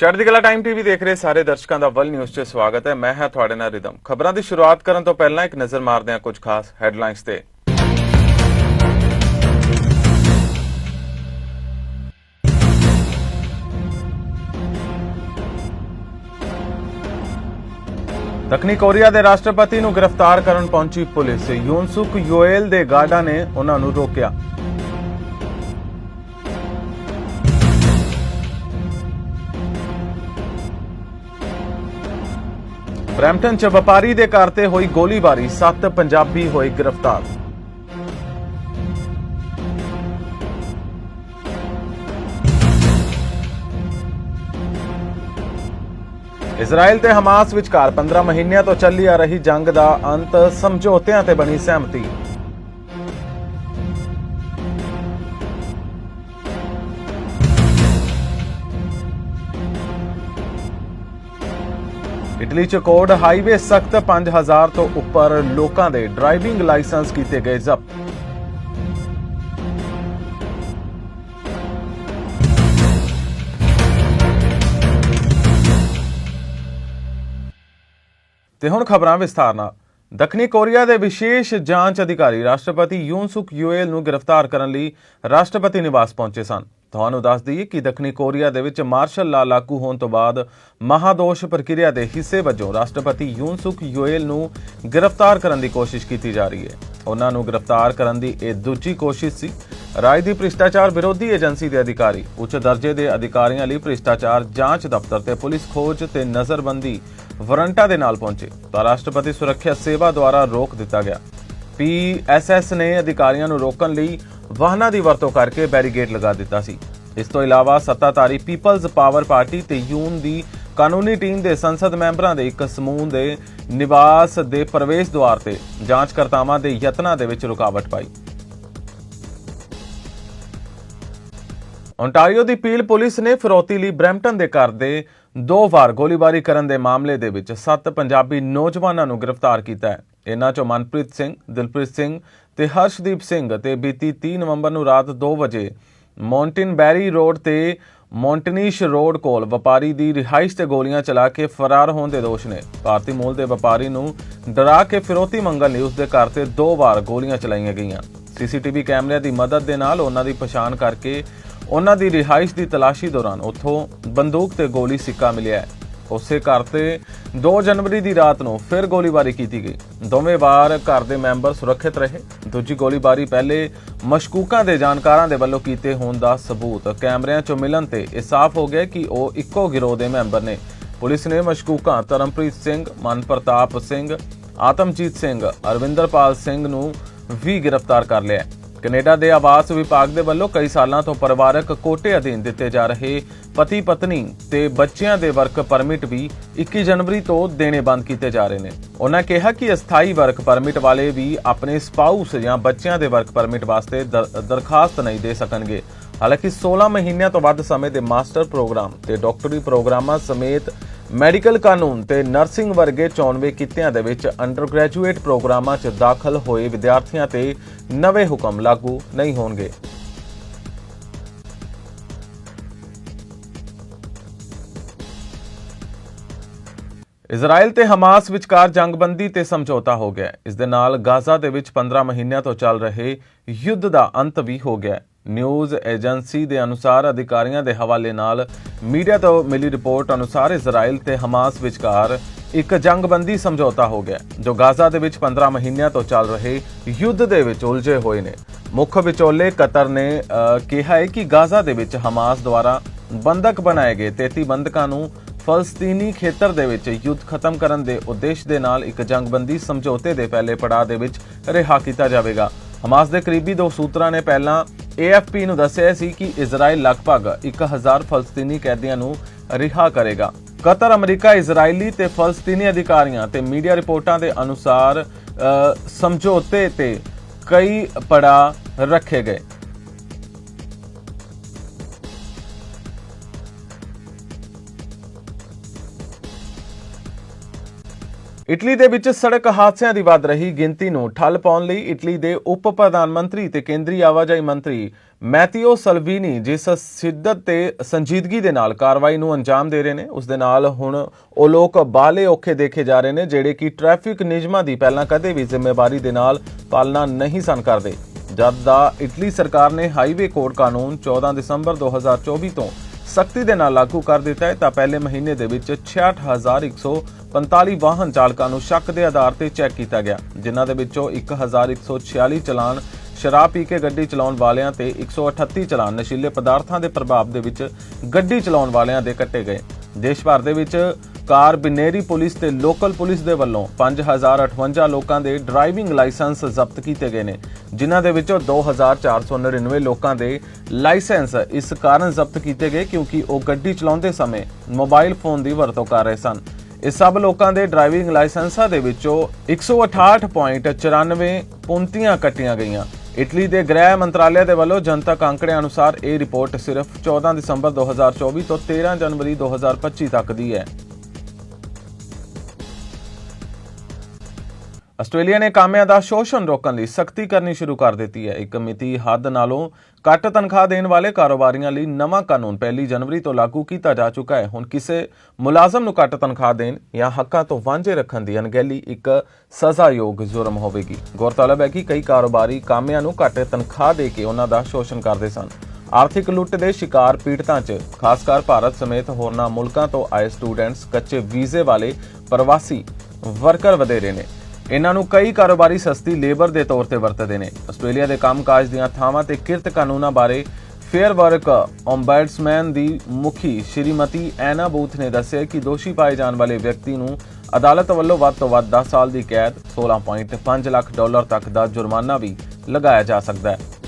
ਚੜ੍ਹਦੀ ਕਲਾ time TV ਦੇਖ ਰਹੇ ਸਾਰੇ ਦਰਸ਼ਕਾਂ ਦਾ ਵਲ ਨਿਊਜ਼ 'ਚ ਸਵਾਗਤ ਹੈ। ਮੈਂ ਹਾਂ ਤੁਹਾਡੇ ਨਾਲ ਰਿਦਮ। ਖਬਰਾਂ ਦੀ ਸ਼ੁਰੂਆਤ ਕਰਨ ਤੋਂ ਪਹਿਲਾਂ ਇੱਕ ਨਜ਼ਰ ਮਾਰਦੇ ਹਾਂ ਕੁਝ ਖਾਸ ਹੈਡਲਾਈਨਸ ਤੇ। ਦੱਖਣੀ ਕੋਰੀਆ ਦੇ ਰਾਸ਼ਟਰਪਤੀ ਨੂੰ ਗ੍ਰਿਫਤਾਰ ਕਰਨ ਪਹੁੰਚੀ ਪੁਲਿਸ। ਯੂਨਸੁਕ ਯੋਏਲ ਦੇ ਗਾਰਡਾਂ ਨੇ ਉਹਨਾਂ ਨੂੰ ਰੋਕਿਆ। ਬ੍ਰੈਂਪਟਨ ਚ ਵਪਾਰੀ ਦੇ ਘਰ ਤੇ ਹੋਈ ਗੋਲੀਬਾਰੀ, ਸੱਤ ਪੰਜਾਬੀ ਹੋਏ ਗ੍ਰਿਫਤਾਰ। ਇਜ਼ਰਾਈਲ ਤੇ ਹਮਾਸ ਵਿਚਕਾਰ 15 ਮਹੀਨਿਆਂ ਤੋਂ ਚੱਲੀ ਆ ਰਹੀ ਜੰਗ ਦਾ ਅੰਤ ਸਮਝੌਤਿਆਂ ਤੇ ਬਣੀ ਸਹਿਮਤੀ। ਇਟਲੀ ਚ ਕੋਡ ਹਾਈਵੇ ਸਖਤ 5000 ਤੋਂ ਉੱਪਰ ਲੋਕਾਂ ਦੇ ਡਰਾਈਵਿੰਗ ਲਾਇਸੈਂਸ ਕੀਤੇ ਗਏ ਜ਼ਬਤ। ਤੇ ਹੁਣ ਖਬਰਾਂ ਵਿਸਥਾਰ ਨਾਲ। ਦੱਖਣੀ ਕੋਰੀਆ ਦੇ ਵਿਸ਼ੇਸ਼ ਜਾਂਚ ਅਧਿਕਾਰੀ ਰਾਸ਼ਟਰਪਤੀ ਯੂਨਸੁਕ ਯੂਏਲ ਨੂੰ ਗ੍ਰਿਫਤਾਰ ਕਰਨ ਲਈ ਰਾਸ਼ਟਰਪਤੀ ਨਿਵਾਸ ਪਹੁੰਚੇ ਸਨ। ਤੁਹਾਨੂੰ ਦੱਸ ਦਈਏ ਕਿ ਦੱਖਣੀ ਕੋਰੀਆ ਦੇ ਵਿੱਚ ਮਾਰਸ਼ਲ ਲਾ ਲਾਗੂ ਹੋਣ ਤੋਂ ਬਾਅਦ ਮਹਾਦੋਸ਼ ਪ੍ਰਕਿਰਿਆ ਦੇ ਹਿੱਸੇ ਵਜੋਂ ਰਾਸ਼ਟਰਪਤੀ ਯੂਨ ਸੁਕ ਯੂਏਲ ਨੂੰ ਗ੍ਰਿਫਤਾਰ ਕਰਨ ਦੀ ਕੋਸ਼ਿਸ਼ ਕੀਤੀ ਜਾ ਰਹੀ ਹੈ। ਉਹਨਾਂ ਨੂੰ ਗ੍ਰਿਫਤਾਰ ਕਰਨ ਦੀ ਇਹ ਦੂਜੀ ਕੋਸ਼ਿਸ਼ ਸੀ। ਰਾਜ ਦੀ ਭ੍ਰਿਸ਼ਟਾਚਾਰ ਵਿਰੋਧੀ ਏਜੰਸੀ ਦੇ ਅਧਿਕਾਰੀ, ਉੱਚ ਦਰਜੇ ਦੇ ਅਧਿਕਾਰੀਆਂ ਲਈ ਭ੍ਰਿਸ਼ਟਾਚਾਰ ਜਾਂਚ ਦਫ਼ਤਰ ਤੇ ਪੁਲਿਸ ਖੋਜ ਤੇ ਨਜ਼ਰਬੰਦੀ ਵਾਰੰਟਾਂ ਦੇ ਨਾਲ ਪਹੁੰਚੇ ਤਾਂ ਰਾਸ਼ਟਰਪਤੀ ਸੁਰੱਖਿਆ ਸੇਵਾ ਦੁਆਰਾ ਰੋਕ ਦਿੱਤਾ ਗਿਆ। ਪੀਐਸਐਸ ਨੇ ਅਧਿਕਾਰੀਆਂ ਨੂੰ ਰੋਕਣ ਲਈ ਵਾਹਨਾਂ ਦੀ ਵਰਤੋਂ ਕਰਕੇ ਬੈਰੀਗੇਡ ਲਗਾ ਦਿੱਤਾ ਸੀ। ਇਸ ਤੋਂ ਇਲਾਵਾ ਸੱਤਾਧਾਰੀ ਪੀਪਲਜ਼ ਪਾਵਰ ਪਾਰਟੀ ਤੇ ਯੂਨ ਦੀ ਕਾਨੂੰਨੀ ਟੀਮ ਦੇ ਸੰਸਦ ਮੈਂਬਰਾਂ ਦੇ ਇੱਕ ਸਮੂਹ ਦੇ ਨਿਵਾਸ ਦੇ ਪ੍ਰਵੇਸ਼ ਦੁਆਰ ਤੇ ਜਾਂਚਕਰਤਾਵਾਂ ਦੇ ਯਤਨਾਂ ਦੇ ਵਿੱਚ ਰੁਕਾਵਟ ਪਾਈ। ਓਨਟਾਰੀਓ ਦੀ ਪੀਲ ਪੁਲਿਸ ਨੇ ਫਿਰੌਤੀ ਲਈ ਬ੍ਰੈਂਪਟਨ ਦੇ ਘਰ ਦੇ ਦੋ ਵਾਰ ਗੋਲੀਬਾਰੀ ਕਰਨ ਦੇ ਮਾਮਲੇ ਦੇ ਵਿੱਚ ਸੱਤ ਪੰਜਾਬੀ ਨੌਜਵਾਨਾਂ ਨੂੰ ਗ੍ਰਿਫਤਾਰ ਕੀਤਾ ਹੈ। ਇਨ੍ਹਾਂ ਚੋਂ ਮਨਪ੍ਰੀਤ ਸਿੰਘ, ਦਿਲਪ੍ਰੀਤ ਸਿੰਘ ਤੇ ਹਰਸ਼ਦੀਪ ਸਿੰਘ ਅਤੇ ਬੀਤੀ 30 ਨਵੰਬਰ ਨੂੰ ਰਾਤ 2 ਵਜੇ ਮੌਂਟਨ ਬੈਰੀ ਰੋਡ ਤੇ ਮੌਂਟਨੀਸ਼ ਰੋਡ ਕੋਲ ਵਪਾਰੀ ਦੀ ਰਿਹਾਇਸ਼ ਤੇ ਗੋਲੀਆਂ ਚਲਾ ਕੇ ਫਰਾਰ ਹੋਣ ਦੇ ਦੋਸ਼ ਨੇ। ਭਾਰਤੀ ਮੂਲ ਦੇ ਵਪਾਰੀ ਨੂੰ ਡਰਾ ਕੇ ਫਿਰੋਤੀ ਮੰਗਣ ਲਈ ਉਸ ਦੇ ਘਰ ਤੇ ਦੋ ਵਾਰ ਗੋਲੀਆਂ ਚਲਾਈਆਂ ਗਈਆਂ। ਸੀਸੀਟੀਵੀ ਕੈਮਰਿਆਂ ਦੀ ਮਦਦ ਦੇ ਨਾਲ ਉਹਨਾਂ ਦੀ ਪਛਾਣ ਕਰਕੇ ਉਹਨਾਂ ਦੀ ਰਿਹਾਇਸ਼ ਦੀ ਤਲਾਸ਼ੀ ਦੌਰਾਨ ਉੱਥੋਂ ਬੰਦੂਕ ਤੇ ਗੋਲੀ ਸਿੱਕਾ ਮਿਲਿਆ ਉਸੇ ਘਰ ਤੇ 2 ਜਨਵਰੀ ਦੀ ਰਾਤ ਨੂੰ ਫਿਰ ਗੋਲੀਬਾਰੀ ਕੀਤੀ ਗਈ। ਦੋਵੇਂ ਵਾਰ ਘਰ ਦੇ ਮੈਂਬਰ ਸੁਰੱਖਿਅਤ ਰਹੇ। ਦੂਜੀ ਗੋਲੀਬਾਰੀ ਪਹਿਲੇ ਮਸ਼ਕੂਕਾਂ ਦੇ ਜਾਣਕਾਰਾਂ ਦੇ ਵੱਲੋਂ ਕੀਤੇ ਹੋਣ ਦਾ ਸਬੂਤ। ਕੈਮਰਿਆਂ 'ਚੋਂ ਮਿਲਣ ਤੇ ਇਹ ਸਾਫ਼ ਹੋ ਗਿਆ ਕਿ ਉਹ ਇੱਕੋ ਗਿਰੋਹ ਦੇ ਮੈਂਬਰ ਨੇ। ਪੁਲਿਸ ਨੇ ਮਸ਼ਕੂਕਾਂ ਧਰਮਪ੍ਰੀਤ ਸਿੰਘ, ਮਨਪ੍ਰਤਾਪ ਸਿੰਘ, ਆਤਮਜੀਤ ਸਿੰਘ, ਅਰਵਿੰਦਰਪਾਲ ਸਿੰਘ ਨੂੰ ਵੀ ਗ੍ਰਿਫਤਾਰ ਕਰ ਲਿਆ ਹੈ। ਕੈਨੇਡਾ ਦੇ ਆਵਾਸ ਵਿਭਾਗ ਦੇ ਵੱਲੋਂ ਕਈ ਸਾਲਾਂ ਤੋਂ ਪਰਿਵਾਰਕ ਕੋਟੇ ਅਧੀਨ ਦਿੱਤੇ ਜਾ ਰਹੇ ਪਤੀ ਪਤਨੀ ਤੇ ਬੱਚਿਆਂ ਦੇ ਵਰਕ ਪਰਮਿਟ ਵੀ 21 ਜਨਵਰੀ ਤੋਂ ਦੇਣੇ ਬੰਦ ਕੀਤੇ ਜਾ ਰਹੇ ਨੇ। ਉਹਨਾਂ ਕਿਹਾ ਕਿ ਅਸਥਾਈ ਵਰਕ ਪਰਮਿਟ ਵਾਲੇ ਵੀ ਆਪਣੇ ਸਪਾਊਸ ਜਾਂ ਬੱਚਿਆਂ ਦੇ ਵਰਕ ਪਰਮਿਟ ਵਾਸਤੇ ਦਰਖਾਸਤ ਨਹੀਂ ਦੇ ਸਕਣਗੇ। ਹਾਲਾਂਕਿ 16 ਮਹੀਨਿਆਂ ਤੋਂ ਵੱਧ ਸਮੇਂ ਦੇ ਮਾਸਟਰ ਪ੍ਰੋਗਰਾਮ ਤੇ ਡਾਕਟਰੀ ਪ੍ਰੋਗਰਾਮਾਂ ਸਮੇਤ ਮੈਡੀਕਲ ਕਾਨੂੰਨ ਤੇ ਨਰਸਿੰਗ ਵਰਗੇ 94 ਕਿੱਤਿਆਂ ਦੇ ਵਿੱਚ ਅੰਡਰ ਗ੍ਰੈਜੂਏਟ ਪ੍ਰੋਗਰਾਮਾਂ 'ਚ ਦਾਖਲ ਹੋਏ ਵਿਦਿਆਰਥੀਆਂ ਤੇ ਨਵੇਂ ਹੁਕਮ ਲਾਗੂ ਨਹੀਂ ਹੋਣਗੇ। ਇਜ਼ਰਾਈਲ ਤੇ ਹਮਾਸ ਵਿਚਕਾਰ ਜੰਗਬੰਦੀ ਤੇ ਸਮਝੌਤਾ ਹੋ ਗਿਆ। ਇਸ ਦੇ ਨਾਲ ਗਾਜ਼ਾ ਦੇ ਵਿੱਚ 15 ਮਹੀਨਿਆਂ ਤੋਂ ਚੱਲ ਰਹੇ ਯੁੱਧ ਦਾ ਅੰਤ ਵੀ ਹੋ ਗਿਆ। ਨਿਊਜ਼ ਏਜੰਸੀ ਦੇ ਅਨੁਸਾਰ ਅਧਿਕਾਰੀਆਂ ਦੇ ਹਵਾਲੇ ਨਾਲ ਮੀਡੀਆ ਤੋਂ ਮਿਲੀ ਰਿਪੋਰਟ ਅਨੁਸਾਰ ਇਜ਼ਰਾਈਲ ਤੇ ਹਮਾਸ ਵਿਚਕਾਰ ਇੱਕ ਜੰਗਬੰਦੀ ਸਮਝੌਤਾ ਹੋ ਗਿਆ, ਜੋ ਗਾਜ਼ਾ ਦੇ ਵਿੱਚ 15 ਮਹੀਨਿਆਂ ਤੋਂ ਚੱਲ ਰਹੇ ਯੁੱਧ ਦੇ ਵਿੱਚ ਉਲਝੇ ਹੋਏ ਨੇ। ਮੁੱਖ ਵਿਚੋਲੇ ਕਤਰ ਨੇ ਕਿਹਾ ਹੈ ਕਿ ਗਾਜ਼ਾ ਦੇ ਵਿੱਚ ਹਮਾਸ ਦੁਆਰਾ ਬੰਦਕ ਬਣਾਏ ਗਏ 33 ਬੰਦਕਾਂ ਨੂੰ ਫਲਸਤੀਨੀ ਖੇਤਰ ਦੇ ਵਿੱਚ ਯੁੱਧ ਖਤਮ ਕਰਨ ਦੇ ਉਦੇਸ਼ ਦੇ ਨਾਲ ਇੱਕ ਜੰਗਬੰਦੀ ਸਮਝੌਤੇ ਦੇ ਪਹਿਲੇ ਪੜਾਅ ਦੇ ਵਿੱਚ ਰਿਹਾ ਕੀਤਾ ਜਾਵੇਗਾ। ਹਮਾਸ ਦੇ ਕਰੀਬੀ ਦੋ ਸੂਤਰਾਂ ਨੇ ਪਹਿਲਾਂ AFP ਨੂੰ ਦੱਸਿਆ ਸੀ ਕਿ ਇਜ਼ਰਾਈਲ ਲਗਭਗ 1000 ਫਲਸਤੀਨੀ ਕੈਦੀਆਂ ਨੂੰ ਰਿਹਾ ਕਰੇਗਾ। ਕਤਰ ਅਮਰੀਕਾ ਇਜ਼ਰਾਈਲੀ ਤੇ ਫਲਸਤੀਨੀ ਅਧਿਕਾਰੀਆਂ ਤੇ ਮੀਡੀਆ ਰਿਪੋਰਟਾਂ ਦੇ ਅਨੁਸਾਰ ਅ, ਸਮਝੌਤੇ ਤੇ ਕਈ ਪੜਾਅ ਰੱਖੇ ਗਏ। ਇਟਲੀ ਦੇ ਵਿੱਚ ਸੜਕ ਹਾਦਸਿਆਂ ਦੀ ਵੱਧ ਰਹੀ ਗਿਣਤੀ ਨੂੰ ਠੱਲ ਪਾਉਣ ਲਈ ਇਟਲੀ ਦੇ ਉਪ ਪ੍ਰਧਾਨ ਮੰਤਰੀ ਤੇ ਕੇਂਦਰੀ ਆਵਾਜਾਈ ਮੰਤਰੀ ਮੈਥੀਓ ਸਲਵੀਨੀ ਜਿਸ ਸਿੱਧਤ ਤੇ ਸੰਜੀਦਗੀ ਦੇ ਨਾਲ ਕਾਰਵਾਈ ਨੂੰ ਅੰਜਾਮ ਦੇ ਰਹੇ ਨੇ, ਉਸ ਦੇ ਨਾਲ ਹੁਣ ਉਹ ਲੋਕ ਬਾਲੇ ਔਖੇ ਦੇਖੇ ਜਾ ਰਹੇ ਨੇ, ਜਿਹੜੇ ਕਿ ਟ੍ਰੈਫਿਕ ਨਿਯਮਾਂ ਦੀ ਪਹਿਲਾਂ ਕਦੇ ਵੀ ਜ਼ਿੰਮੇਵਾਰੀ ਦੇ ਨਾਲ ਪਾਲਣਾ ਨਹੀਂ ਸਨ ਕਰਦੇ। ਜਦ ਦਾ ਇਟਲੀ ਸਰਕਾਰ ਨੇ ਹਾਈਵੇ ਕੋਡ ਕਾਨੂੰਨ 14 ਦਸੰਬਰ 2024 ਤੋਂ ਸਖਤੀ ਦੇ ਨਾਲ ਲਾਗੂ ਕਰ ਦਿੱਤਾ ਹੈ, ਤਾਂ ਪਹਿਲੇ ਮਹੀਨੇ ਦੇ ਵਿੱਚ 66145 ਵਾਹਨ ਚਾਲਕਾਂ ਨੂੰ ਸ਼ੱਕ ਦੇ ਆਧਾਰ ਤੇ ਚੈੱਕ ਕੀਤਾ ਗਿਆ, ਜਿਨ੍ਹਾਂ ਦੇ ਵਿੱਚੋਂ 1146 ਚਲਾਨ, ਸ਼ਰਾਬ ਪੀ ਕੇ ਗੱਡੀ ਚਲਾਉਣ ਵਾਲਿਆਂ ਤੇ 138 ਚਲਾਨ ਨਸ਼ੀਲੇ ਪਦਾਰਥਾਂ ਦੇ ਪ੍ਰਭਾਵ ਦੇ ਵਿੱਚ ਗੱਡੀ ਚਲਾਉਣ ਵਾਲਿਆਂ ਦੇ ਕੱਟੇ ਗਏ। ਦੇਸ਼ ਭਰ ਦੇ ਵਿੱਚ ਕਾਰ ਬਿਨੇਰੀ ਪੁਲਿਸ ਤੇ ਲੋਕਲ ਪੁਲਿਸ ਦੇ ਵੱਲੋਂ 5058 ਲੋਕਾਂ ਦੇ ਡਰਾਈਵਿੰਗ ਲਾਇਸੈਂਸ ਜ਼ਬਤ ਕੀਤੇ ਗਏ ਨੇ, ਜਿਨ੍ਹਾਂ ਦੇ ਵਿੱਚੋਂ 2499 ਲੋਕਾਂ ਦੇ ਲਾਇਸੈਂਸ ਇਸ ਕਾਰਨ ਜ਼ਬਤ ਕੀਤੇ ਗਏ ਕਿਉਂਕਿ ਉਹ ਗੱਡੀ ਚਲਾਉਂਦੇ ਸਮੇਂ ਮੋਬਾਈਲ ਫੋਨ ਦੀ ਵਰਤੋਂ ਕਰ ਰਹੇ ਸਨ। ਇਹ ਸਭ ਲੋਕਾਂ ਦੇ ਡਰਾਈਵਿੰਗ ਲਾਇਸੈਂਸਾਂ ਦੇ ਵਿੱਚੋਂ 168.94 ਪੁੰਤੀਆਂ ਕੱਟੀਆਂ ਗਈਆਂ। ਇਟਲੀ ਦੇ ਗ੍ਰਹਿ ਮੰਤਰਾਲੇ ਦੇ ਵੱਲੋਂ ਜਨਤਕ ਅੰਕੜਿਆਂ ਅਨੁਸਾਰ ਇਹ ਰਿਪੋਰਟ ਸਿਰਫ 14 ਦਸੰਬਰ 2024 ਤੋਂ 13 ਜਨਵਰੀ 2025 ਤੱਕ ਦੀ ਹੈ। ਆਸਟ੍ਰੇਲੀਆ ਨੇ ਕਾਮਿਆਂ ਦਾ ਸ਼ੋਸ਼ਣ ਰੋਕਣ ਲਈ ਸਖਤੀ ਕਰਨੀ ਸ਼ੁਰੂ ਕਰ ਦਿੱਤੀ ਹੈ। ਇੱਕ ਮਿਤੀ ਹੱਦ ਨਾਲੋਂ ਘੱਟ ਤਨਖਾਹ ਦੇਣ ਵਾਲੇ ਕਾਰੋਬਾਰੀਆਂ ਲਈ ਨਵਾਂ ਕਾਨੂੰਨ 1 ਜਨਵਰੀ ਤੋਂ ਲਾਗੂ ਕੀਤਾ ਜਾ ਚੁੱਕਾ ਹੈ। ਹੁਣ ਕਿਸੇ ਮੁਲਾਜ਼ਮ ਨੂੰ ਘੱਟ ਤਨਖਾਹ ਦੇਣ ਜਾਂ ਹੱਕਾਂ ਤੋਂ ਵਾਂਝੇ ਰੱਖਣ ਦੀ ਅਣਗਹਿਲੀ ਇੱਕ ਸਜ਼ਾਯੋਗ ਜੁਰਮ ਹੋਵੇਗੀ। ਗੌਰਤਲਬ ਹੈ ਕਿ ਕਈ ਕਾਰੋਬਾਰੀ ਕਾਮਿਆਂ ਨੂੰ ਘੱਟ ਤਨਖਾਹ ਦੇ ਕੇ ਉਹਨਾਂ ਦਾ ਸ਼ੋਸ਼ਣ ਕਰਦੇ ਸਨ। ਆਰਥਿਕ ਲੁੱਟ ਦੇ ਸ਼ਿਕਾਰ ਪੀੜਤਾਂ 'ਚ ਖਾਸ ਕਰ ਭਾਰਤ ਸਮੇਤ ਹੋਰਨਾਂ ਮੁਲਕਾਂ ਤੋਂ ਆਏ ਸਟੂਡੈਂਟਸ ਕੱਚੇ ਵੀਜ਼ੇ ਵਾਲੇ ਪ੍ਰਵਾਸੀ ਵਰਕਰ ਵਧੇਰੇ ਨੇ। ਇਹਨਾਂ ਨੂੰ ਕਈ ਕਾਰੋਬਾਰੀ ਸਸਤੀ ਲੇਬਰ ਦੇ ਤੌਰ ਤੇ ਵਰਤਦੇ ਨੇ। ਆਸਟ੍ਰੇਲੀਆ ਦੇ ਕੰਮਕਾਜ ਦੀਆਂ ਥਾਵਾਂ ਤੇ ਕਿਰਤ ਕਾਨੂੰਨਾਂ ਬਾਰੇ ਫੇਅਰ ਵਰਕ ਓਮਬੈਡਸਮੈਨ ਦੀ ਮੁਖੀ ਸ਼੍ਰੀਮਤੀ ਐਨਾ ਬੂਥ ਨੇ ਦੱਸਿਆ ਕਿ ਦੋਸ਼ੀ ਪਾਏ ਜਾਣ ਵਾਲੇ ਵਿਅਕਤੀ ਨੂੰ ਅਦਾਲਤ ਵੱਲੋਂ ਵੱਧ ਤੋਂ ਵੱਧ 10 ਸਾਲ ਦੀ ਕੈਦ 16.5 ਲੱਖ ਡਾਲਰ ਤੱਕ ਦਾ ਜੁਰਮਾਨਾ ਵੀ ਲਗਾਇਆ ਜਾ ਸਕਦਾ ਹੈ।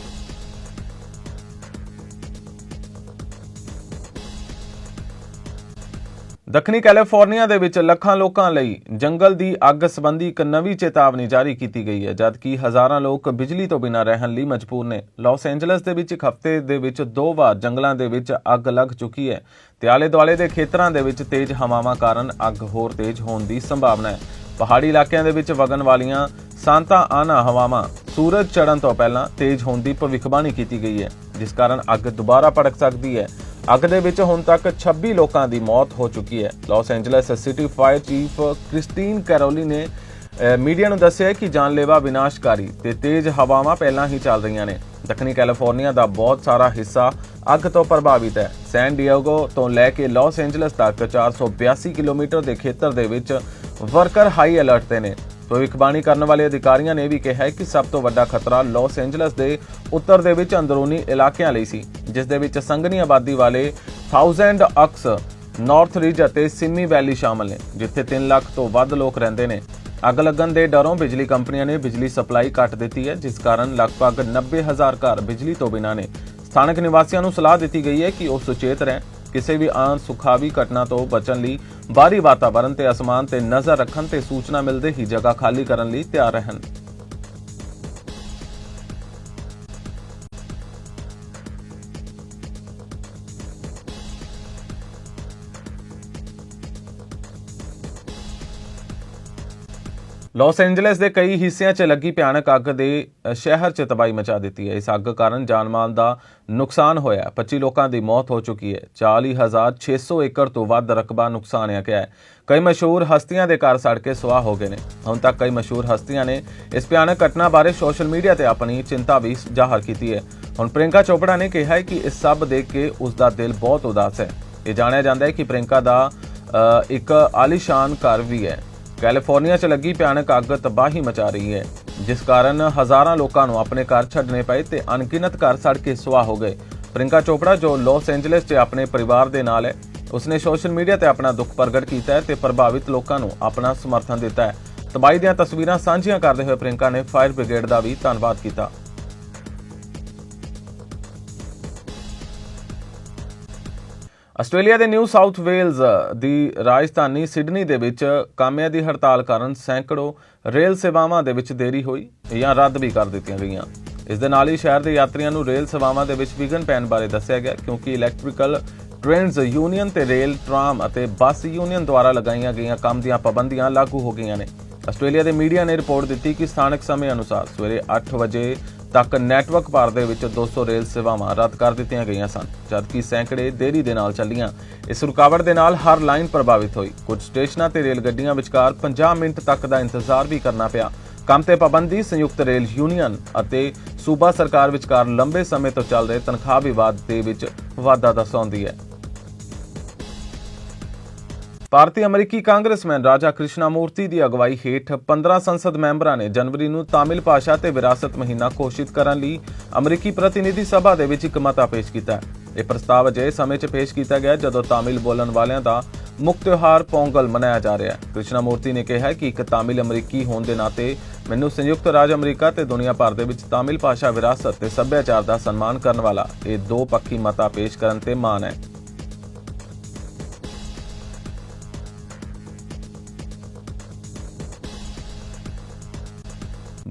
ਦੱਖਣੀ ਕੈਲੀਫੋਰਨੀਆ ਦੇ ਵਿੱਚ ਲੱਖਾਂ ਲੋਕਾਂ ਲਈ ਜੰਗਲ ਦੀ ਅੱਗ ਸੰਬੰਧੀ ਇੱਕ ਨਵੀਂ ਚੇਤਾਵਨੀ ਜਾਰੀ ਕੀਤੀ ਗਈ ਹੈ, ਜਦਕਿ ਹਜ਼ਾਰਾਂ ਲੋਕ ਬਿਜਲੀ ਤੋਂ ਬਿਨਾਂ ਰਹਿਣ ਲਈ ਮਜਬੂਰ ਨੇ। ਲਾਸ ਐਂਜਲਸ ਦੇ ਵਿੱਚ ਇੱਕ ਹਫ਼ਤੇ ਦੇ ਵਿੱਚ ਦੋ ਵਾਰ ਜੰਗਲਾਂ ਦੇ ਵਿੱਚ ਅੱਗ ਲੱਗ ਚੁੱਕੀ ਹੈ। ਤੇ ਆਲੇ ਦੁਆਲੇ ਦੇ ਖੇਤਰਾਂ ਦੇ ਵਿੱਚ ਤੇਜ਼ ਹਵਾਵਾਂ ਕਾਰਨ ਅੱਗ ਹੋਰ ਤੇਜ਼ ਹੋਣ ਦੀ ਸੰਭਾਵਨਾ ਹੈ। ਪਹਾੜੀ ਇਲਾਕਿਆਂ ਦੇ ਵਿੱਚ ਵਗਣ ਵਾਲੀਆਂ ਸਾਂਤਾ ਆਨਾ ਹਵਾਵਾਂ ਸੂਰਜ ਚੜ੍ਹਨ ਤੋਂ ਪਹਿਲਾਂ ਤੇਜ਼ ਹੋਣ ਦੀ ਭਵਿੱਖਬਾਣੀ ਕੀਤੀ ਗਈ ਹੈ, ਜਿਸ ਕਾਰਨ ਅੱਗ ਦੁਬਾਰਾ ਭੜਕ ਸਕਦੀ ਹੈ। ਅੱਗ ਦੇ ਵਿੱਚ ਹੁਣ ਤੱਕ 26 ਲੋਕਾਂ ਦੀ ਮੌਤ ਹੋ ਚੁੱਕੀ ਹੈ। Los Angeles city fire chief Kristin Crowley ਨੇ ਮੀਡੀਆ ਨੂੰ ਦੱਸਿਆ ਕਿ ਜਾਨਲੇਵਾ ਵਿਨਾਸ਼ਕਾਰੀ ਤੇ ਤੇਜ਼ ਹਵਾਵਾਂ ਪਹਿਲਾਂ ਹੀ ਚੱਲ ਰਹੀਆਂ ਨੇ। ਦੱਖਣੀ ਕੈਲੀਫੋਰਨੀਆ ਦਾ ਬਹੁਤ ਸਾਰਾ ਹਿੱਸਾ ਅੱਗ ਤੋਂ ਪ੍ਰਭਾਵਿਤ ਹੈ। ਸੈਨ ਡਿਏਗੋ ਤੋਂ ਲੈ ਕੇ ਲਾਸ ਐਂਜਲਸ ਤੱਕ 482 ਕਿਲੋਮੀਟਰ ਦੇ ਖੇਤਰ ਦੇ ਵਿੱਚ ਵਰਕਰ ਹਾਈ ਅਲਰਟ ਤੇ ਨੇ। ਭਵਿੱਖਬਾਣੀ ਕਰਨ ਵਾਲੇ ਅਧਿਕਾਰੀਆਂ ਨੇ ਵੀ ਕਿਹਾ ਹੈ ਕਿ ਸਭ ਤੋਂ ਵੱਡਾ ਖਤਰਾ ਲਾਸ ਐਂਜਲਸ ਦੇ ਉੱਤਰ ਦੇ ਵਿੱਚ ਅੰਦਰੂਨੀ ਇਲਾਕਿਆਂ ਲਈ ਸੀ, ਜਿਸ ਦੇ ਵਿੱਚ ਸੰਘਣੀ ਆਬਾਦੀ ਵਾਲੇ 1000 ਅਕਸ, ਨਾਰਥ ਰਿਜ ਅਤੇ ਸਿੰਮੀ ਵੈਲੀ ਸ਼ਾਮਲ ਨੇ, ਜਿੱਥੇ 3 ਲੱਖ ਤੋਂ ਵੱਧ ਲੋਕ ਰਹਿੰਦੇ ਨੇ। ਅੱਗ ਲੱਗਣ ਦੇ ਡਰੋਂ ਬਿਜਲੀ ਕੰਪਨੀਆਂ ਨੇ ਬਿਜਲੀ ਸਪਲਾਈ ਕੱਟ ਦਿੱਤੀ ਹੈ, ਜਿਸ ਕਾਰਨ ਲਗਭਗ 90000 ਘਰ ਬਿਜਲੀ ਤੋਂ ਬਿਨਾਂ ਨੇ। ਸਥਾਨਕ ਨਿਵਾਸੀਆਂ ਨੂੰ ਸਲਾਹ ਦਿੱਤੀ ਗਈ ਹੈ ਕਿ ਉਹ ਸੁਚੇਤ ਰਹਿਣ। ਕਿਸੇ ਵੀ ਆਨ ਸੁਖਾਵੀ ਘਟਨਾ ਤੋਂ ਬਚਣ ਲਈ ਬਾਹਰੀ ਵਾਤਾਵਰਣ ਤੇ ਅਸਮਾਨ ਤੇ ਨਜ਼ਰ ਰੱਖਣ ਤੇ ਸੂਚਨਾ ਮਿਲਦੇ ਹੀ ਜਗ੍ਹਾ ਖਾਲੀ ਕਰਨ ਲਈ ਤਿਆਰ ਰਹਿਣ। ਲਾਸ ਐਂਜਲਸ ਦੇ ਕਈ ਹਿੱਸਿਆਂ 'ਚ ਲੱਗੀ ਭਿਆਨਕ ਅੱਗ ਦੇ ਸ਼ਹਿਰ 'ਚ ਤਬਾਹੀ ਮਚਾ ਦਿੱਤੀ ਹੈ। ਇਸ ਅੱਗ ਕਾਰਨ ਜਾਨ-ਮਾਲ ਦਾ ਨੁਕਸਾਨ ਹੋਇਆ ਹੈ। 25 ਲੋਕਾਂ ਦੀ ਮੌਤ ਹੋ ਚੁੱਕੀ ਹੈ। 40600 ਏਕੜ ਤੋਂ ਵੱਧ ਰਕਬਾ ਨੁਕਸਾਨਿਆ ਗਿਆ ਹੈ। ਕਈ ਮਸ਼ਹੂਰ ਹਸਤੀਆਂ ਦੇ ਘਰ ਸੜ ਕੇ ਸੁਆਹ ਹੋ ਗਏ ਨੇ। ਹੁਣ ਤੱਕ ਕਈ ਮਸ਼ਹੂਰ ਹਸਤੀਆਂ ਨੇ ਇਸ ਭਿਆਨਕ ਘਟਨਾ ਬਾਰੇ ਸੋਸ਼ਲ ਮੀਡੀਆ ਤੇ ਆਪਣੀ ਚਿੰਤਾ ਵੀ ਜ਼ਾਹਰ ਕੀਤੀ ਹੈ। ਹੁਣ ਪ੍ਰਿੰਕਾ ਚੋਪੜਾ ਨੇ ਕਿਹਾ ਹੈ ਕਿ ਇਸ ਸਭ ਦੇਖ ਕੇ ਉਸ ਦਾ ਦਿਲ ਬਹੁਤ ਉਦਾਸ ਹੈ। ਇਹ ਜਾਣਿਆ ਜਾਂਦਾ ਹੈ ਕਿ ਪ੍ਰਿੰਕਾ ਦਾ ਇੱਕ ਆਲੀਸ਼ਾਨ ਘਰ ਵੀ ਹੈ। ਕੈਲੀਫੋਰਨੀਆ 'ਚ ਲੱਗੀ ਭਿਆਨਕ ਅੱਗ ਤਬਾਹੀ ਮਚਾ ਰਹੀ ਹੈ, ਜਿਸ ਕਾਰਨ ਹਜ਼ਾਰਾਂ ਲੋਕਾਂ ਨੂੰ ਆਪਣੇ ਘਰ ਛੱਡਣੇ ਪਏ ਤੇ ਅਣਗਿਣਤ ਘਰ ਸੜ ਕੇ ਸੁਆਹ ਹੋ ਗਏ। ਪ੍ਰਿੰਕਾ ਚੋਪੜਾ, ਜੋ ਲਾਸ ਐਂਜਲਸ 'ਚ ਆਪਣੇ ਪਰਿਵਾਰ ਦੇ ਨਾਲ ਹੈ, ਉਸਨੇ ਸੋਸ਼ਲ ਮੀਡੀਆ ਤੇ ਆਪਣਾ ਦੁੱਖ ਪ੍ਰਗਟ ਕੀਤਾ ਹੈ ਤੇ ਪ੍ਰਭਾਵਿਤ ਲੋਕਾਂ ਨੂੰ ਆਪਣਾ ਸਮਰਥਨ ਦਿੱਤਾ ਹੈ। ਤਬਾਹੀ ਦੀਆਂ ਤਸਵੀਰਾਂ ਸਾਂਝੀਆਂ ਕਰਦੇ ਹੋਏ ਪ੍ਰਿੰਕਾ ਨੇ ਫਾਇਰ ਬ੍ਰਿਗੇਡ ਦਾ ਵੀ ਧੰਨਵਾਦ ਕੀਤਾ। ਆਸਟ੍ਰੇਲੀਆ ਦੇ ਨਿਊ ਸਾਊਥ ਵੇਲਜ਼ ਦੀ ਰਾਜਧਾਨੀ ਸਿਡਨੀ ਦੇ ਵਿੱਚ ਕਾਮਿਆਂ ਦੀ ਹੜਤਾਲ ਕਾਰਨ ਸੈਂਕੜੋ ਰੇਲ ਸੇਵਾਵਾਂ ਦੇ ਵਿੱਚ ਦੇਰੀ ਹੋਈ ਜਾਂ ਰੱਦ ਵੀ ਕਰ ਦਿੱਤੀਆਂ ਗਈਆਂ। ਇਸ ਦੇ ਨਾਲ ਹੀ ਸ਼ਹਿਰ ਦੇ ਯਾਤਰੀਆਂ ਨੂੰ ਰੇਲ ਸੇਵਾਵਾਂ ਦੇ ਵਿੱਚ ਵਿਘਨ ਪੈਣ ਬਾਰੇ ਦੱਸਿਆ ਗਿਆ, ਕਿਉਂਕਿ ਇਲੈਕਟ੍ਰੀਕਲ ਟ੍ਰੇਨਸ ਯੂਨੀਅਨ ਤੇ ਰੇਲ ਟਰਾਮ ਅਤੇ ਬੱਸ ਯੂਨੀਅਨ ਦੁਆਰਾ ਲਗਾਈਆਂ ਗਈਆਂ ਕੰਮ ਦੀਆਂ ਪਾਬੰਦੀਆਂ ਲਾਗੂ ਹੋ ਗਈਆਂ ਨੇ। ਆਸਟ੍ਰੇਲੀਆ ਦੇ ਮੀਡੀਆ ਨੇ ਰਿਪੋਰਟ ਦਿੱਤੀ ਕਿ ਸਥਾਨਕ ਸਮੇਂ ਅਨੁਸਾਰ ਸਵੇਰੇ 8 ਵਜੇ ਤੱਕ ਨੈਟਵਰਕ ਭਰ ਦੇ ਵਿੱਚ 200 ਰੇਲ ਸੇਵਾਵਾਂ ਰੱਦ ਕਰ ਦਿੱਤੀਆਂ ਗਈਆਂ ਸਨ, ਜਦਕਿ ਸੈਂਕੜੇ ਦੇਰੀ ਦੇ ਨਾਲ ਚੱਲੀਆਂ। ਇਸ ਰੁਕਾਵਟ ਦੇ ਨਾਲ ਹਰ ਲਾਈਨ ਪ੍ਰਭਾਵਿਤ ਹੋਈ। ਕੁਝ ਸਟੇਸ਼ਨਾਂ ਤੇ ਰੇਲ ਗੱਡੀਆਂ ਵਿਚਕਾਰ 50 ਮਿੰਟ ਤੱਕ ਦਾ ਇੰਤਜ਼ਾਰ ਵੀ ਕਰਨਾ ਪਿਆ। ਕੰਮ ਤੇ ਪਾਬੰਦੀ, ਸੰਯੁਕਤ ਰੇਲ ਯੂਨੀਅਨ ਅਤੇ ਸੂਬਾ ਸਰਕਾਰ ਵਿਚਕਾਰ ਲੰਬੇ ਸਮੇਂ ਤੋਂ ਚੱਲ ਰਹੇ ਤਨਖਾਹ ਵਿਵਾਦ ਦੇ ਵਿੱਚ ਵਾਧਾ ਦਰਸਾਉਂਦੀ ਹੈ। ਭਾਰਤੀ ਅਮਰੀਕੀ ਕਾਂਗਰਸਮੈਨ ਰਾਜਾ ਕ੍ਰਿਸ਼ਨਾ ਮੂਰਤੀ ਦੀ ਅਗਵਾਈ ਹੇਠ 15 ਸੰਸਦ ਮੈਂਬਰਾਂ ਨੇ ਜਨਵਰੀ ਨੂੰ ਤਾਮਿਲ ਭਾਸ਼ਾ ਤੇ ਵਿਰਾਸਤ ਮਹੀਨਾ ਘੋਸ਼ਿਤ ਕਰਨ ਲਈ ਅਮਰੀਕੀ ਪ੍ਰਤੀਨਿਧੀ ਸਭਾ ਦੇ ਵਿੱਚ ਇੱਕ ਮਤਾ ਪੇਸ਼ ਕੀਤਾ ਇਹ ਪ੍ਰਸਤਾਵ ਅਜੇ ਸਮੇਂ 'ਚ ਪੇਸ਼ ਕੀਤਾ ਗਿਆ ਜਦੋਂ ਤਾਮਿਲ ਬੋਲਣ ਵਾਲਿਆਂ ਦਾ ਮੁੱਖ ਤਿਉਹਾਰ ਪੋਂਗਲ ਮਨਾਇਆ ਜਾ ਰਿਹਾ ਹੈ। ਕ੍ਰਿਸ਼ਨਾ ਮੂਰਤੀ ਨੇ ਕਿਹਾ ਕਿ ਇੱਕ ਤਾਮਿਲ ਅਮਰੀਕੀ ਹੋਣ ਦੇ ਨਾਤੇ ਮੈਨੂੰ ਸੰਯੁਕਤ ਰਾਜ ਅਮਰੀਕਾ ਤੇ ਦੁਨੀਆ ਭਰ ਦੇ ਵਿੱਚ ਤਾਮਿਲ ਭਾਸ਼ਾ ਵਿਰਾਸਤ ਤੇ ਸੱਭਿਆਚਾਰ ਦਾ ਸਨਮਾਨ ਕਰਨ ਵਾਲਾ ਇਹ ਦੋ ਪੱਖੀ ਮਤਾ ਪੇਸ਼ ਕਰਨ ਤੇ ਮਾਣ ਹੈ।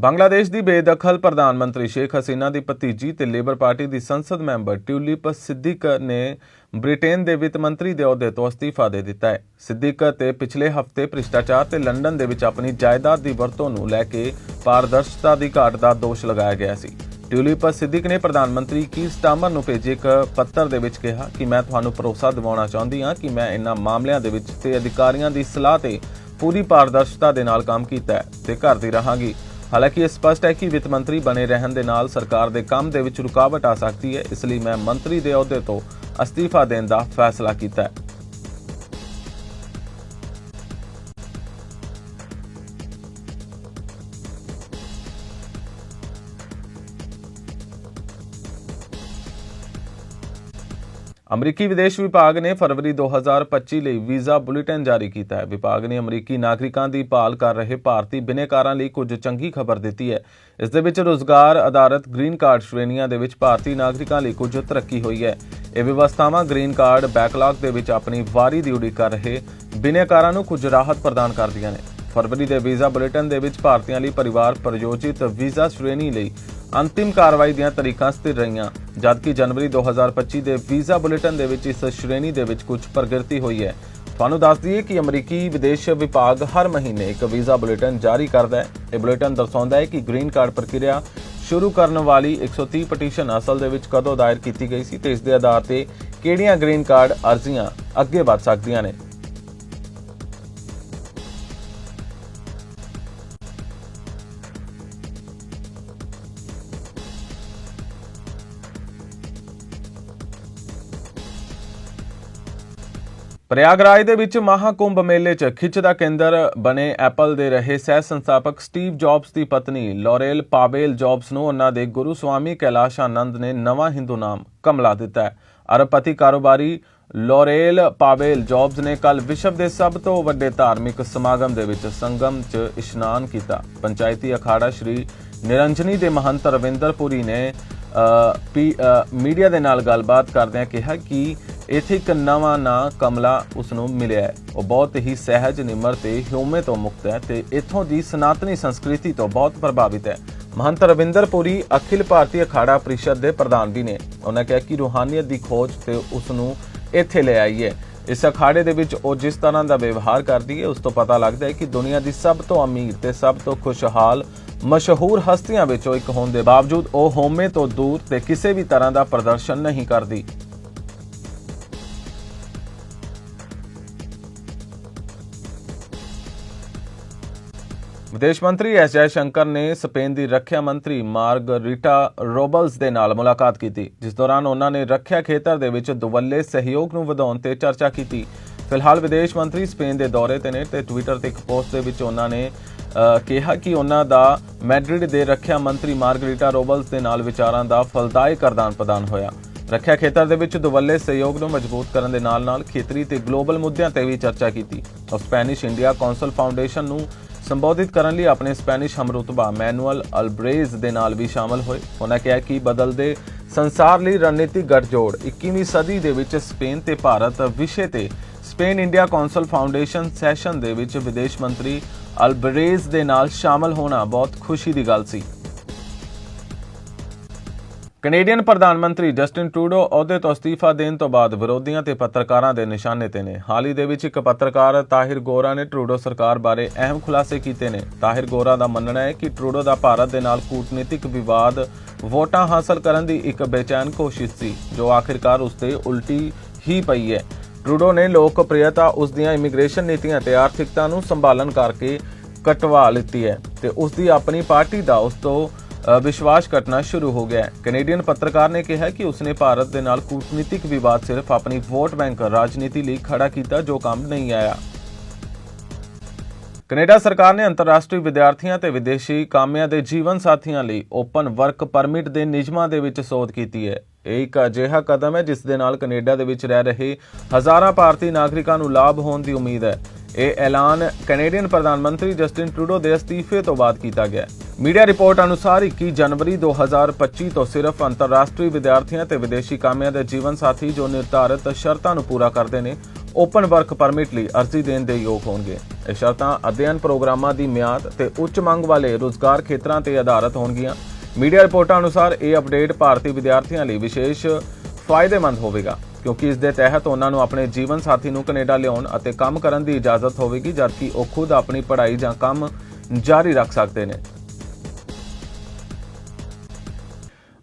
ਬੰਗਲਾਦੇਸ਼ ਦੀ ਬੇਦਖਲ ਪ੍ਰਧਾਨ ਮੰਤਰੀ ਸ਼ੇਖ ਹਸੀਨਾ ਦੀ ਭਤੀਜੀ ਤੇ ਲੇਬਰ ਪਾਰਟੀ ਦੀ ਸੰਸਦ ਮੈਂਬਰ ਟਿਊਲਿਪ ਸਿੱਦੀਕ ਨੇ ਬ੍ਰਿਟੇਨ ਦੇ ਵਿੱਤ ਮੰਤਰੀ ਦੇ ਅਹੁਦੇ ਤੋਂ ਅਸਤੀਫਾ ਦੇ ਦਿੱਤਾ ਹੈ। ਸਿੱਦੀਕ ਤੇ ਪਿਛਲੇ ਹਫ਼ਤੇ ਭ੍ਰਿਸ਼ਟਾਚਾਰ ਤੇ ਲੰਡਨ ਦੇ ਵਿੱਚ ਆਪਣੀ ਜਾਇਦਾਦ ਦੀ ਵਰਤੋਂ ਨੂੰ ਲੈ ਕੇ ਪਾਰਦਰਸ਼ਤਾ ਦੀ ਘਾਟ ਦਾ ਦੋਸ਼ ਲਗਾਇਆ ਗਿਆ ਸੀ। ਟਿਊਲਿਪ ਸਿੱਦੀਕ ਨੇ ਪ੍ਰਧਾਨ ਮੰਤਰੀ ਕੀ ਸਟਾਮਰ ਨੂੰ ਭੇਜੇ ਇੱਕ ਪੱਤਰ ਦੇ ਵਿੱਚ ਕਿਹਾ ਕਿ ਮੈਂ ਤੁਹਾਨੂੰ ਭਰੋਸਾ ਦਿਵਾਉਣਾ ਚਾਹੁੰਦੀ ਹਾਂ ਕਿ ਮੈਂ ਇਹਨਾਂ ਮਾਮਲਿਆਂ ਦੇ ਵਿੱਚ ਤੇ ਅਧਿਕਾਰੀਆਂ ਦੀ ਸਲਾਹ ਤੇ ਪੂਰੀ ਪਾਰਦਰਸ਼ਤਾ ਦੇ ਨਾਲ ਕੰਮ ਕੀਤਾ ਹੈ ਤੇ ਕਰਦੀ ਰਹਾਂਗੀ। ਹਾਲਾਂਕਿ ਇਹ ਸਪਸ਼ਟ ਹੈ ਕਿ ਵਿੱਤ ਮੰਤਰੀ ਬਣੇ ਰਹਿਣ ਦੇ ਨਾਲ ਸਰਕਾਰ ਦੇ ਕੰਮ ਦੇ ਵਿੱਚ ਰੁਕਾਵਟ ਆ ਸਕਦੀ ਹੈ, ਇਸ ਲਈ ਮੈਂ ਮੰਤਰੀ ਦੇ ਅਹੁਦੇ ਤੋਂ ਅਸਤੀਫਾ ਦੇਣ ਦਾ ਫੈਸਲਾ ਕੀਤਾ ਹੈ। ਅਮਰੀਕੀ ਵਿਦੇਸ਼ ਵਿਭਾਗ ਨੇ ਫਰਵਰੀ 2025 ਲਈ ਵੀਜ਼ਾ ਬੁਲੇਟਿਨ ਜਾਰੀ ਕੀਤਾ ਹੈ। ਵਿਭਾਗ ਨੇ ਅਮਰੀਕੀ ਨਾਗਰਿਕਾਂ ਦੀ ਭਾਲ ਕਰ ਰਹੇ ਭਾਰਤੀ ਬਿਨੇਕਾਰਾਂ ਲਈ ਕੁਝ ਚੰਗੀ ਖਬਰ ਦਿੱਤੀ ਹੈ। ਇਸ ਦੇ ਵਿੱਚ ਰੋਜ਼ਗਾਰ ਆਧਾਰਿਤ ਗ੍ਰੀਨ ਕਾਰਡ ਸ਼੍ਰੇਣੀਆਂ ਦੇ ਵਿੱਚ ਭਾਰਤੀ ਨਾਗਰਿਕਾਂ ਲਈ ਕੁਝ ਤਰੱਕੀ ਹੋਈ ਹੈ। ਇਹ ਵਿਵਸਥਾਵਾਂ ਗ੍ਰੀਨ ਕਾਰਡ ਬੈਕਲੌਗ ਦੇ ਵਿੱਚ ਆਪਣੀ ਵਾਰੀ ਦੀ ਉਡੀਕ ਕਰ ਰਹੇ ਬਿਨੇਕਾਰਾਂ ਨੂੰ ਕੁਝ ਰਾਹਤ ਪ੍ਰਦਾਨ ਕਰਦੀਆਂ ਨੇ। ਫਰਵਰੀ ਦੇ ਵੀਜ਼ਾ ਬੁਲੇਟਿਨ ਦੇ ਵਿੱਚ ਭਾਰਤੀਆਂ ਲਈ ਪਰਿਵਾਰ ਪ੍ਰਯੋਜਿਤ ਵੀਜ਼ਾ ਸ਼੍ਰੇਣੀ ਲਈ ਅੰਤਿਮ ਕਾਰਵਾਈ ਦੀਆਂ ਤਰੀਕਾਂ ਸਥਿਰ ਰਹੀਆਂ, ਜਦਕਿ ਜਨਵਰੀ 2025 ਦੇ ਵੀਜ਼ਾ ਬੁਲੇਟਿਨ ਦੇ ਵਿੱਚ ਇਸ ਸ਼੍ਰੇਣੀ ਦੇ ਵਿੱਚ ਕੁਝ ਪ੍ਰਗਤੀ ਹੋਈ ਹੈ। ਤੁਹਾਨੂੰ ਦੱਸ ਦਈਏ ਕਿ ਅਮਰੀਕੀ ਵਿਦੇਸ਼ ਵਿਭਾਗ ਹਰ ਮਹੀਨੇ ਇੱਕ ਵੀਜ਼ਾ ਬੁਲੇਟਿਨ ਜਾਰੀ ਕਰਦਾ ਹੈ। ਇਹ ਬੁਲੇਟਿਨ ਦਰਸਾਉਂਦਾ ਹੈ ਕਿ ਗ੍ਰੀਨ ਕਾਰਡ ਪ੍ਰਕਿਰਿਆ ਸ਼ੁਰੂ ਕਰਨ ਵਾਲੀ 130 ਪਟੀਸ਼ਨ ਅਸਲ ਦੇ ਵਿੱਚ ਕਦੋਂ ਦਾਇਰ ਕੀਤੀ ਗਈ ਸੀ ਤੇ ਇਸ ਦੇ ਆਧਾਰ ਤੇ ਕਿਹੜੀਆਂ ਗ੍ਰੀਨ ਕਾਰਡ ਅਰਜ਼ੀਆਂ ਅੱਗੇ ਵਧ ਸਕਦੀਆਂ ਨੇ। ਪ੍ਰਯਾਗਰਾਜ ਦੇ ਵਿੱਚ ਮਹਾਕੁੰਭ ਮੇਲੇ 'ਚ ਖਿੱਚ ਦਾ ਕੇਂਦਰ ਬਣੇ ਐਪਲ ਦੇ ਰਹੇ ਸਹਿ ਸੰਸਥਾਪਕ ਸਟੀਵ ਜੌਬਸ ਦੀ ਪਤਨੀ ਲੋਰੇਲ ਪਾਵੇਲ ਜੌਬਸ ਨੂੰ ਉਹਨਾਂ ਦੇ ਗੁਰੂ ਸਵਾਮੀ ਕੈਲਾਸ਼ ਆਨੰਦ ਨੇ ਨਵਾਂ ਹਿੰਦੂ ਨਾਮ ਕਮਲਾ ਦਿੱਤਾ ਹੈ। ਅਰਬਪਤੀ ਕਾਰੋਬਾਰੀ ਲੋਰੇਲ ਪਾਵੇਲ ਜੌਬਸ ਨੇ ਕੱਲ ਵਿਸ਼ਵ ਦੇ ਸਭ ਤੋਂ ਵੱਡੇ ਧਾਰਮਿਕ ਸਮਾਗਮ ਦੇ ਵਿੱਚ ਸੰਗਮ 'ਚ ਇਸ਼ਨਾਨ ਕੀਤਾ। ਪੰਚਾਇਤੀ ਅਖਾੜਾ ਸ਼੍ਰੀ ਨਿਰੰਜਨੀ ਦੇ ਮਹੰਤ ਰਵਿੰਦਰ ਪੁਰੀ ਨੇ ਪੀ- ਮੀਡੀਆ ਦੇ ਨਾਲ ਗੱਲਬਾਤ ਕਰਦਿਆਂ ਕਿਹਾ ਕਿ ਇੱਥੇ ਇੱਕ ਨਵਾਂ ਨਾਂ ਕਮਲਾ ਉਸ ਨੂੰ ਮਿਲਿਆ ਹੈ। ਉਹ ਬਹੁਤ ਹੀ ਸਹਿਜ, ਨਿਮਰ ਤੇ ਹਿਊਮੇ ਤੋਂ ਮੁਕਤ ਹੈ ਤੇ ਇੱਥੋਂ ਦੀ ਸਨਾਤਨੀ ਸੰਸਕ੍ਰਿਤੀ ਤੋਂ ਬਹੁਤ ਪ੍ਰਭਾਵਿਤ ਹੈ। ਮਹੰਤ ਰਵਿੰਦਰ ਪੁਰੀ, ਅਖਿਲ ਭਾਰਤੀ ਅਖਾੜਾ ਪ੍ਰੀਸ਼ਦ ਦੇ ਪ੍ਰਧਾਨ ਵੀ ਨੇ। ਉਹਨਾਂ ਕਿਹਾ ਕਿ ਰੂਹਾਨੀਅਤ ਦੀ ਖੋਜ ਤੇ ਉਸ ਨੂੰ ਇੱਥੇ ਲੈ ਆਈ ਹੈ। ਇਸ ਅਖਾੜੇ ਦੇ ਵਿੱਚ ਉਹ ਜਿਸ ਤਰ੍ਹਾਂ ਦਾ ਵਿਵਹਾਰ ਕਰਦੀ ਹੈ, ਉਸ ਤੋਂ ਪਤਾ ਲੱਗਦਾ ਹੈ ਕਿ ਦੁਨੀਆ ਦੀ ਸਭ ਤੋਂ ਅਮੀਰ ਤੇ ਸਭ ਤੋਂ ਖੁਸ਼ਹਾਲ, ਮਸ਼ਹੂਰ ਹਸਤੀਆਂ ਵਿੱਚੋਂ ਇੱਕ ਹੋਣ ਦੇ ਬਾਵਜੂਦ ਉਹ ਹੋਮੇ ਤੋਂ ਦੂਰ ਤੇ ਕਿਸੇ ਵੀ ਤਰ੍ਹਾਂ ਦਾ ਪ੍ਰਦਰਸ਼ਨ ਨਹੀਂ ਕਰਦੀ। ਵਿਦੇਸ਼ ਮੰਤਰੀ ਐਸ ਜੈ ਸ਼ੰਕਰ ਨੇ ਸਪੇਨ ਦੀ ਰੱਖਿਆ ਮੰਤਰੀ ਮਾਰਗਰੀਟਾ ਰੋਬਲਸ ਦੇ ਨਾਲ ਮੁਲਾਕਾਤ ਕੀਤੀ, ਜਿਸ ਦੌਰਾਨ ਉਹਨਾਂ ਨੇ ਰੱਖਿਆ ਖੇਤਰ ਦੇ ਵਿੱਚ ਦੁਵੱਲੇ ਸਹਿਯੋਗ ਨੂੰ ਵਧਾਉਣ ਤੇ ਚਰਚਾ ਕੀਤੀ। ਫਿਲਹਾਲ ਵਿਦੇਸ਼ ਮੰਤਰੀ ਸਪੇਨ ਦੇ ਦੌਰੇ ਤੇ ਨੇ ਤੇ ਟਵਿੱਟਰ ਤੇ ਇੱਕ ਪੋਸਟ ਦੇ ਵਿੱਚ ਉਹਨਾਂ ਨੇ ਕਿਹਾ ਕਿ ਉਹਨਾਂ ਦਾ ਮੈਡਰਿਡ ਦੇ ਰੱਖਿਆ ਮੰਤਰੀ ਮਾਰਗਰੀਟਾ ਰੋਬਲਸ ਦੇ ਨਾਲ ਵਿਚਾਰਾਂ ਦਾ ਫਲਦਾਇਕ ਆਦਾਨ ਪ੍ਰਦਾਨ ਹੋਇਆ। ਰੱਖਿਆ ਖੇਤਰ ਦੇ ਵਿੱਚ ਦੁਵੱਲੇ ਸਹਿਯੋਗ ਨੂੰ ਮਜ਼ਬੂਤ ਕਰਨ ਦੇ ਨਾਲ-ਨਾਲ ਖੇਤਰੀ ਤੇ ਗਲੋਬਲ ਮੁੱਦਿਆਂ ਤੇ ਵੀ ਚਰਚਾ ਕੀਤੀ। ਸਪੈਨਿਸ਼ ਇੰਡੀਆ ਕੌਂਸਲ ਫਾਊਂਡੇਸ਼ਨ ਨੂੰ ਸੰਬੋਧਿਤ ਕਰਨ ਲਈ ਆਪਣੇ ਸਪੈਨਿਸ਼ ਹਮਰੁਤਬਾ ਮੈਨੂਅਲ ਅਲਬਰੇਜ਼ ਦੇ ਨਾਲ ਵੀ ਸ਼ਾਮਲ ਹੋਏ। ਉਹਨਾਂ ਕਿਹਾ ਕਿ ਬਦਲਦੇ ਸੰਸਾਰ ਲਈ ਰਣਨੀਤਿਕ ਗੱਠਜੋੜ 21ਵੀਂ ਸਦੀ ਦੇ ਵਿੱਚ ਸਪੇਨ ਤੇ ਭਾਰਤ ਵਿਸ਼ੇ ਤੇ Spain India council foundation session ਦੇ ਵਿੱਚ ਵਿਦੇਸ਼ ਮੰਤਰੀ ਅਲਬਰੇਜ਼ ਦੇ ਨਾਲ ਸ਼ਾਮਲ ਹੋਣਾ ਬਹੁਤ ਖੁਸ਼ੀ ਦੀ ਗੱਲ ਸੀ। ਕੈਨੇਡੀਅਨ ਪ੍ਰਧਾਨ ਮੰਤਰੀ ਜਸਟਿਨ ਟਰੂਡੋ ਅਹੁਦੇ ਤੋਂ ਅਸਤੀਫਾ ਦੇਣ ਤੋਂ ਬਾਅਦ ਵਿਰੋਧੀਆਂ ਤੇ ਪੱਤਰਕਾਰਾਂ ਦੇ ਨਿਸ਼ਾਨੇ ਤੇ ਨੇ। ਹਾਲ ਹੀ ਦੇ ਵਿੱਚ ਇੱਕ ਪੱਤਰਕਾਰ ਤਾਹਿਰ ਗੋਰਾ ਨੇ ਟਰੂਡੋ ਸਰਕਾਰ ਬਾਰੇ ਅਹਿਮ ਖੁਲਾਸੇ ਕੀਤੇ ਨੇ। ਤਾਹਿਰ ਗੋਰਾ ਦਾ ਮੰਨਣਾ ਹੈ ਕਿ ਟਰੂਡੋ ਦਾ ਭਾਰਤ ਦੇ ਨਾਲ ਕੂਟਨੀਤਿਕ ਵਿਵਾਦ ਵੋਟਾਂ ਹਾਸਲ ਕਰਨ ਦੀ ਇੱਕ ਬੇਚੈਨ ਕੋਸ਼ਿਸ਼ ਸੀ, ਜੋ ਆਖਿਰਕਾਰ ਉਸ ਤੇ ਉਲਟੀ ਹੀ ਪਈ ਹੈ। ਟਰੂਡੋ ਨੇ ਲੋਕਪ੍ਰਿਯਤਾ ਉਸ ਦੀਆਂ ਇਮੀਗ੍ਰੇਸ਼ਨ ਨੀਤੀਆਂ ਤੇ ਆਰਥਿਕਤਾ ਨੂੰ ਸੰਭਾਲਣ ਕਰਕੇ ਕਟਵਾ ਲਿੱਤੀ ਹੈ ਤੇ ਉਸ ਦੀ ਆਪਣੀ ਪਾਰਟੀ ਦਾ ਉਸ ਤੋਂ ਵਿਸ਼ਵਾਸ ਘਟਣਾ ਸ਼ੁਰੂ ਹੋ ਗਿਆ ਹੈ। ਕੈਨੇਡੀਅਨ ਪੱਤਰਕਾਰ ਨੇ ਕਿਹਾ ਕਿ ਉਸਨੇ ਭਾਰਤ ਦੇ ਨਾਲ ਕੂਟਨੀਤਿਕ ਵਿਵਾਦ ਸਿਰਫ ਆਪਣੀ ਵੋਟ ਬੈਂਕ ਰਾਜਨੀਤੀ ਲਈ ਖੜਾ ਕੀਤਾ, ਜੋ ਕੰਮ ਨਹੀਂ ਆਇਆ। ਕੈਨੇਡਾ ਸਰਕਾਰ ਨੇ ਅੰਤਰਰਾਸ਼ਟਰੀ ਵਿਦਿਆਰਥੀਆਂ ਤੇ ਵਿਦੇਸ਼ੀ ਕਾਮਿਆਂ ਦੇ ਜੀਵਨ ਸਾਥੀਆਂ ਲਈ ਓਪਨ ਵਰਕ ਪਰਮਿਟ ਦੇ ਨਿਯਮਾਂ ਦੇ ਵਿੱਚ ਸੋਧ ਕੀਤੀ ਹੈ। ਇਹ ਇੱਕ ਅਜਿਹਾ ਕਦਮ ਹੈ, ਜਿਸ ਦੇ ਨਾਲ ਕੈਨੇਡਾ ਦੇ ਵਿੱਚ ਰਹਿ ਰਹੇ ਹਜ਼ਾਰਾਂ ਭਾਰਤੀ ਨਾਗਰਿਕਾਂ ਨੂੰ ਲਾਭ ਹੋਣ ਦੀ ਉਮੀਦ ਹੈ। ਇਹ ਐਲਾਨ ਕੈਨੇਡੀਅਨ ਪ੍ਰਧਾਨ ਮੰਤਰੀ ਜਸਟਿਨ ਟਰੂਡੋ ਦੇ ਅਸਤੀਫੇ ਤੋਂ ਬਾਅਦ ਕੀਤਾ ਗਿਆ ਹੈ। ਮੀਡੀਆ ਰਿਪੋਰਟ ਅਨੁਸਾਰ 21 ਜਨਵਰੀ 2025 ਤੋਂ ਸਿਰਫ ਅੰਤਰਰਾਸ਼ਟਰੀ ਵਿਦਿਆਰਥੀਆਂ ਤੇ ਵਿਦੇਸ਼ੀ ਕਾਮਿਆਂ ਦੇ ਜੀਵਨ ਸਾਥੀ ਜੋ ਨਿਰਧਾਰਤ ਸ਼ਰਤਾਂ ਨੂੰ ਪੂਰਾ ਕਰਦੇ ਨੇ ਓਪਨ ਵਰਕ ਪਰਮਿਟ ਲਈ ਅਰਜ਼ੀ ਦੇਣ ਦੇ ਯੋਗ ਹੋਣਗੇ। ਇਹ ਸ਼ਰਤਾਂ ਅਧਿਐਨ ਪ੍ਰੋਗਰਾਮਾਂ ਦੀ ਮਿਆਦ ਤੇ ਉੱਚ ਮੰਗ ਵਾਲੇ ਰੋਜ਼ਗਾਰ ਖੇਤਰਾਂ ਤੇ ਆਧਾਰਿਤ ਹੋਣਗੀਆਂ। ਮੀਡੀਆ ਰਿਪੋਰਟਾਂ ਅਨੁਸਾਰ ਇਹ ਅਪਡੇਟ ਭਾਰਤੀ ਵਿਦਿਆਰਥੀਆਂ ਲਈ ਵਿਸ਼ੇਸ਼ ਫਾਇਦੇਮੰਦ ਹੋਵੇਗਾ, ਕਿਉਂਕਿ ਇਸ ਦੇ ਤਹਿਤ ਉਹਨਾਂ ਨੂੰ ਆਪਣੇ ਜੀਵਨ ਸਾਥੀ ਨੂੰ ਕੈਨੇਡਾ ਲਿਆਉਣ ਅਤੇ ਕੰਮ ਕਰਨ ਦੀ ਇਜਾਜ਼ਤ ਹੋਵੇਗੀ, ਜਦਕਿ ਉਹ ਖੁਦ ਆਪਣੀ ਪੜ੍ਹਾਈ ਜਾਂ ਕੰਮ ਜਾਰੀ ਰੱਖ ਸਕਦੇ ਨੇ।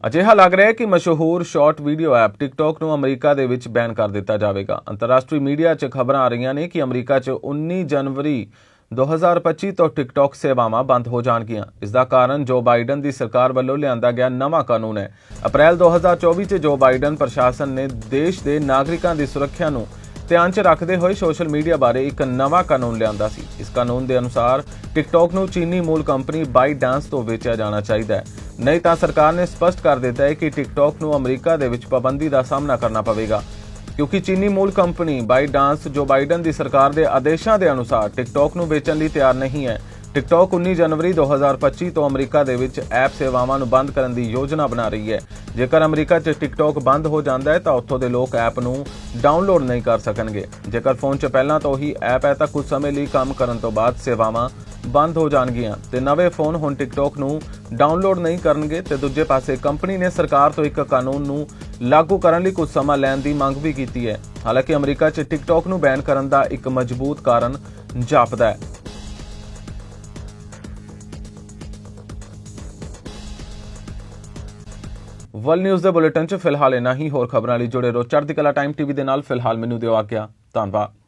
ਅਜਿਹਾ ਲੱਗ ਰਿਹਾ ਹੈ ਕਿ ਮਸ਼ਹੂਰ ਸ਼ਾਰਟ ਵੀਡੀਓ ਐਪ ਟਿਕਟੌਕ ਨੂੰ ਅਮਰੀਕਾ ਦੇ ਵਿੱਚ ਬੈਨ ਕਰ ਦਿੱਤਾ ਜਾਵੇਗਾ। ਅੰਤਰਰਾਸ਼ਟਰੀ ਮੀਡੀਆ 'ਚ ਖਬਰਾਂ ਆ ਰਹੀਆਂ ਨੇ ਕਿ ਅਮਰੀਕਾ 'ਚ 19 ਜਨਵਰੀ 2025 ਤੋਂ ਟਿਕਟੌਕ ਸੇਵਾਵਾਂ ਬੰਦ ਹੋ ਜਾਣਗੀਆਂ। ਇਸ ਦਾ ਕਾਰਨ ਜੋ ਬਾਈਡਨ ਦੀ ਸਰਕਾਰ ਵੱਲੋਂ ਲਿਆਂਦਾ ਗਿਆ ਨਵਾਂ ਕਾਨੂੰਨ ਹੈ। ਅਪ੍ਰੈਲ 2024 'ਚ ਜੋ ਬਾਈਡਨ ਪ੍ਰਸ਼ਾਸਨ ਨੇ ਦੇਸ਼ ਦੇ ਨਾਗਰਿਕਾਂ ਦੀ ਸੁਰੱਖਿਆ ਨੂੰ ਧਿਆਨ 'ਚ ਰੱਖਦੇ ਹੋਏ ਸੋਸ਼ਲ ਮੀਡੀਆ ਬਾਰੇ ਇੱਕ ਨਵਾਂ ਕਾਨੂੰਨ ਲਿਆਂਦਾ ਸੀ। ਇਸ ਕਾਨੂੰਨ ਦੇ ਅਨੁਸਾਰ ਟਿਕਟੌਕ ਨੂੰ ਚੀਨੀ ਮੂਲ ਕੰਪਨੀ ਬਾਈਡਾਂਸ ਤੋਂ ਵੇਚਿਆ ਜਾਣਾ ਚਾਹੀਦਾ ਹੈ। ਨਹੀਂ ਤਾਂ ਸਰਕਾਰ ਨੇ ਸਪਸ਼ਟ ਕਰ ਦਿੱਤਾ ਹੈ ਕਿ ਟਿਕਟੌਕ ਨੂੰ ਅਮਰੀਕਾ ਦੇ ਵਿੱਚ ਪਾਬੰਦੀ ਦਾ ਸਾਹਮਣਾ ਕਰਨਾ ਪਵੇਗਾ। ਕਿਉਂਕਿ ਚੀਨੀ ਮੂਲ ਕੰਪਨੀ ਬਾਈਡਾਂਸ ਜੋ ਬਾਈਡਨ ਦੀ ਸਰਕਾਰ ਦੇ ਆਦੇਸ਼ਾਂ ਦੇ ਅਨੁਸਾਰ ਟਿਕਟੌਕ ਨੂੰ ਵੇਚਣ ਲਈ ਤਿਆਰ ਨਹੀਂ ਹੈ ਟਿਕਟੌਕ 19 ਜਨਵਰੀ 2025 ਤੋਂ ਅਮਰੀਕਾ ਦੇ ਵਿੱਚ ਐਪ ਸੇਵਾਵਾਂ ਨੂੰ ਬੰਦ ਕਰਨ ਦੀ ਯੋਜਨਾ ਬਣਾ ਰਹੀ ਹੈ। ਜੇਕਰ ਅਮਰੀਕਾ 'ਚ ਟਿਕਟੌਕ ਬੰਦ ਹੋ ਜਾਂਦਾ ਹੈ ਤਾਂ ਉੱਥੋਂ ਦੇ ਲੋਕ ਐਪ ਨੂੰ ਡਾਊਨਲੋਡ ਨਹੀਂ ਕਰ ਸਕਣਗੇ। ਜੇਕਰ ਫੋਨ 'ਚ ਪਹਿਲਾਂ ਤੋਂ ਹੀ ਐਪ ਹੈ ਤਾਂ ਕੁਝ ਸਮੇਂ ਲਈ ਕੰਮ ਕਰਨ ਤੋਂ ਬਾਅਦ ਸੇਵਾਵਾਂ ਬੰਦ ਹੋ ਜਾਣਗੀਆਂ ਤੇ ਨਵੇਂ ਫੋਨ ਹੁਣ ਟਿਕਟੌਕ ਨੂੰ ਡਾਊਨਲੋਡ ਨਹੀਂ ਕਰਨਗੇ ਤੇ ਦੂਜੇ ਪਾਸੇ ਕੰਪਨੀ ਨੇ ਸਰਕਾਰ ਤੋਂ ਇੱਕ ਕਾਨੂੰਨ ਨੂੰ ਲਾਗੂ ਕਰਨ ਲਈ ਕੁਝ ਸਮਾਂ ਲੈਣ ਦੀ ਮੰਗ ਵੀ ਕੀਤੀ ਹੈ। ਹਾਲਾਂਕਿ ਅਮਰੀਕਾ 'ਚ ਟਿਕਟੌਕ ਨੂੰ ਬੈਨ ਕਰਨ ਦਾ ਇੱਕ ਮਜ਼ਬੂਤ ਕਾਰਨ ਜਾਪਦਾ ਹੈ। ਵਰਲਡ ਨਿਊਜ਼ ਦੇ ਬੁਲੇਟਿਨ 'ਚ ਫਿਲਹਾਲ ਇਨਾ ਹੀ। ਹੋਰ ਖਬਰਾਂ ਲਈ ਜੁੜੇ ਰਹੋ ਚੜ੍ਹਦੀ ਕਲਾ ਟਾਈਮ ਟੀਵੀ ਦੇ ਨਾਲ। ਫਿਲਹਾਲ ਮੈਨੂੰ ਦਿਓ ਆਗਿਆ। ਧੰਨਵਾਦ।